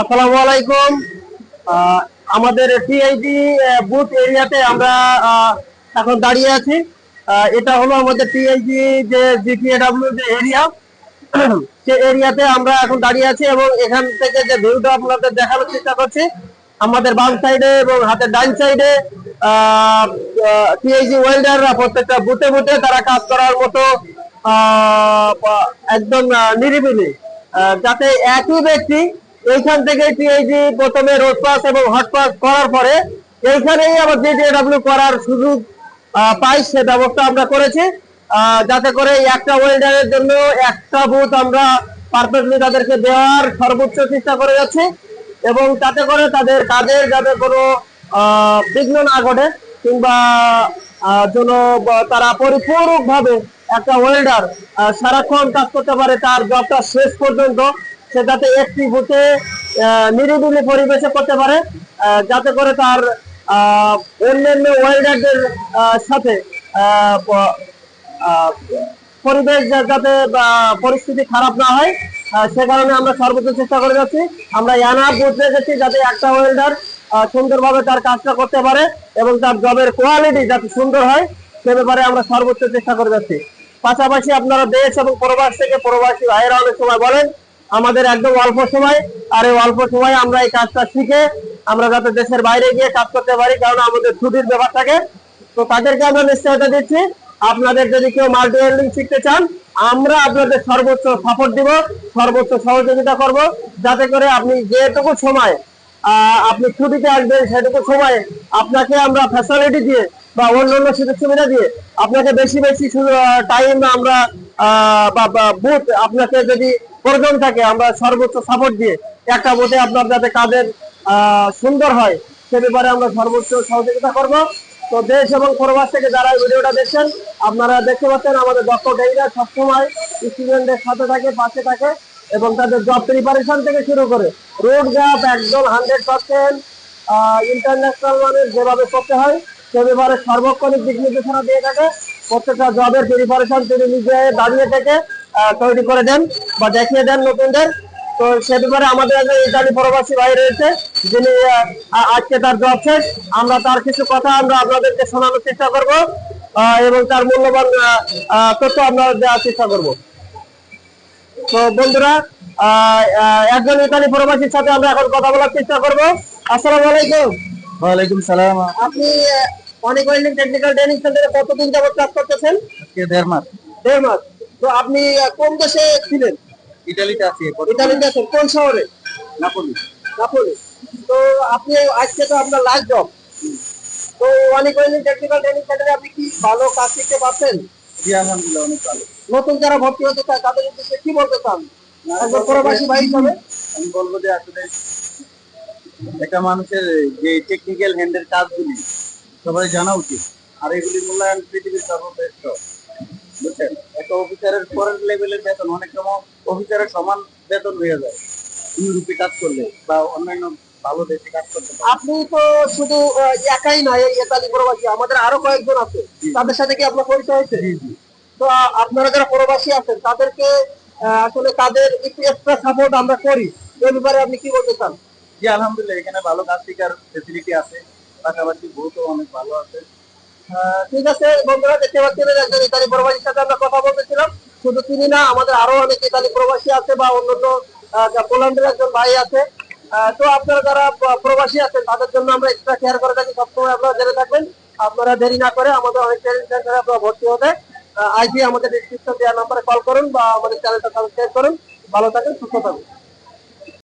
আসসালামু আলাইকুম। আমাদের টিআইডি বুথ এরিয়াতে আমরা এখন দাঁড়িয়ে আছি। এটা হলো আমাদের টিআইডি যে জিটিএডাব্লিউ যে এরিয়া সে এরিয়াতে আমরা এখন দাঁড়িয়ে আছি এবং এখান থেকে যে ভিউটা আপনাদের দেখানোর চেষ্টা করছি, আমাদের বাম সাইডে এবং হাতের ডান সাইডে টিআইজি ওয়েল্ডাররা প্রত্যেকটা বুথে বুথে তারা কাজ করার মতো একদম নিরিবিলি। যাতে একই ব্যক্তি এইখান থেকে টিআইজি প্রথমে রোড পাস এবং হট পাস করার পরে এইখানেই আবার জিটিএডাব্লিউ করার সুযোগ পাই সে ব্যবস্থা আমরা করেছি। যাতে করে একটা ওয়েল্ডারের জন্য একটা বুথ আমরা পারফেক্টলি তাদেরকে দেওয়ার সর্বোচ্চ চেষ্টা করে যাচ্ছি এবং তাতে করে তাদের কাজের যাতে কোনো বিঘ্ন না ঘটে কিংবা যেন তারা পরিপূর্ণ ভাবে একটা ওয়েল্ডার সারাক্ষণ কাজ করতে পারে, তার জবটা শেষ পর্যন্ত সে যাতে একটি বুথে নিরিবিলি পরিবেশে করতে পারে যাতে করে তার অন্যান্য ওয়েল্ডারদের সাথে পরিবেশ যাতে পরিস্থিতি খারাপ না হয় সে কারণে আমরা সর্বোচ্চ চেষ্টা করে যাচ্ছি। আমরা ইয়ানা বুঝতে গেছি যাতে একটা ওয়েল্ডার সুন্দরভাবে তার কাজটা করতে পারে এবং তার জবের কোয়ালিটি যাতে সুন্দর হয়, সে ব্যাপারে আমরা সর্বোচ্চ চেষ্টা করে যাচ্ছি। পাশাপাশি আপনারা দেশ এবং প্রবাস থেকে প্রবাসী ভাইয়েরা অনেক সময় বলেন আমাদের একদম অল্প সময়, আর এই অল্প সময় আমরা এই কাজটা শিখে আমরা যাতে দেশের বাইরে গিয়ে কাজ করতে পারি, কারণ আমাদের ছুটির ব্যাপার থাকে। তো তাদেরকে আমরা নিশ্চয়তা দিচ্ছি। আপনাদের যদি কেউ মাল্টি ওয়েল্ডিং শিখতে চান, আমরা আপনাদের সর্বোচ্চ সাপোর্ট দিব, সর্বোচ্চ সহযোগিতা করব, যাতে করে আপনি যেটুকু সময় আপনি ছুটিতে আসবেন সেটুকু সময় আপনাকে আমরা ফ্যাসিলিটি দিয়ে বা অন্য অন্য সুযোগ সুবিধা দিয়ে আপনাকে বেশি বেশি টাইম আমরা বা বুথ আপনাকে যদি প্রয়োজন থাকে, আমরা সর্বোচ্চ সাপোর্ট দিয়ে একটা বুথে আপনার যাতে কাজের সুন্দর হয়, সে ব্যাপারে আমরা সর্বোচ্চ সহযোগিতা করব। তো দেশ এবং প্রবাস থেকে যারা ভিডিওটা দেখছেন, আপনারা দেখতে পাচ্ছেন আমাদের দক্ষ ডেইরা সবসময় স্টুডেন্টদের সাথে থাকে, পাশে থাকে এবং তাদের জব প্রিপারেশন থেকে শুরু করে রোড জব একদম হান্ড্রেড পার্সেন্ট ইন্টারন্যাশনাল মানের যেভাবে করতে হয়, সে ব্যাপারে সর্বক্ষণিক দিক নির্দেশনা দিয়ে থাকে। প্রত্যেকটা জবের প্রিপারেশন তিনি নিজে দাঁড়িয়ে থেকে তৈরি করে দেন বা দেখিয়ে দেন নতুনদের। তো সে ব্যাপারে আমাদের একজন ইতালি প্রবাসী ভাই রয়েছে যিনি আজকে তার জব শেষ। আমরা তার কিছু কথা আমরা আপনাদেরকে শোনানোর চেষ্টা করব এবং তার মূল্যবান তথ্য আমরা দেওয়ার চেষ্টা করব। তো বন্ধুরা একজন ইতালি প্রবাসীর সাথে আমরা এখন কথা বলার চেষ্টা করব। আসসালামু আলাইকুম। ওয়ালাইকুম সালাম। আপনি অনেক ওয়েল্ডিং টেকনিক্যাল ট্রেনিং সেন্টারে কতদিন যাবত কাজ করতেছেন? দেড় মাস। দেড় মাস। তো আপনি কোন দেশে ছিলেন? ইটালিতে আছি ইতালি দেশে কোন শহরে? নাপোলি। নাপোলি। তো আপনি আজকে তো আপনার লাস্ট জব তো অনেক ওয়েল্ডিং টেকনিক্যাল ট্রেনিং সেন্টারে আপনি কি ভালো কাজ শিখতে পারছেন? জি আলহামদুলিল্লাহ অনেক ভালো। নতুন যারা ভর্তি হতে চায় তাদের উদ্দেশ্যে কি বলতে চান? একজন প্রবাসী ভাই হিসাবে। আমি বলব যে আসলে একটা মানুষের যে টেকনিক্যাল হ্যান্ডের কাজগুলি সবাই জানা উচিত। আর এগুলি মূল্যায়ন পৃথিবীর সর্বশ্রেষ্ঠ। বুঝছেন? একটা অফিসারের পরের লেভেলের বেতন অনেক সময় অফিসারের সমান বেতন হয়ে যায়। ইউরোপে কাজ করলে বা অন্যান্য ভালো দেশে কাজ করতে আপনি তো শুধু একাই নয় এই প্রবাসী আমাদের আরও কয়েকজন আছে। তাদের সাথে কি আপনার পরিচয় হয়েছে? তো আপনারা যারা প্রবাসী আছেন তাদেরকে আসলে তাদের একটু এক্সট্রা সাপোর্ট আমরা করি। এই ব্যাপারে আপনি কি বলতে চান? জি আলহামদুলিল্লাহ এখানে ভালো কাজ শেখার ফেসিলিটি আছে। পাশাপাশি বহুতো অনেক ভালো আছে। ঠিক আছে, বন্ধুরা, দেখতে পাচ্ছেন একজন ইতালি প্রবাসীর সাথে আমরা কথা বলতেছিলাম। শুধু তিনি না, আমাদের আরও অনেক ইতালি প্রবাসী আছে বা অন্যান্য পোল্যান্ডের একজন ভাই আছে। তো আপনারা যারা প্রবাসী আছেন, তাদের জন্য আমরা এক্সট্রা কেয়ার করে থাকি, সবসময় আপনারা জেনে থাকবেন। আপনারা দেরি না করে আমাদের অনেক ট্রেনিং সেন্টারে আপনারা ভর্তি হতে আমাদের ডিসক্রিপশন দেওয়ার নাম্বারে কল করুন বা আমাদের চ্যানেলটা সাবস্ক্রাইব করুন। ভালো থাকেন, সুস্থ থাকুন।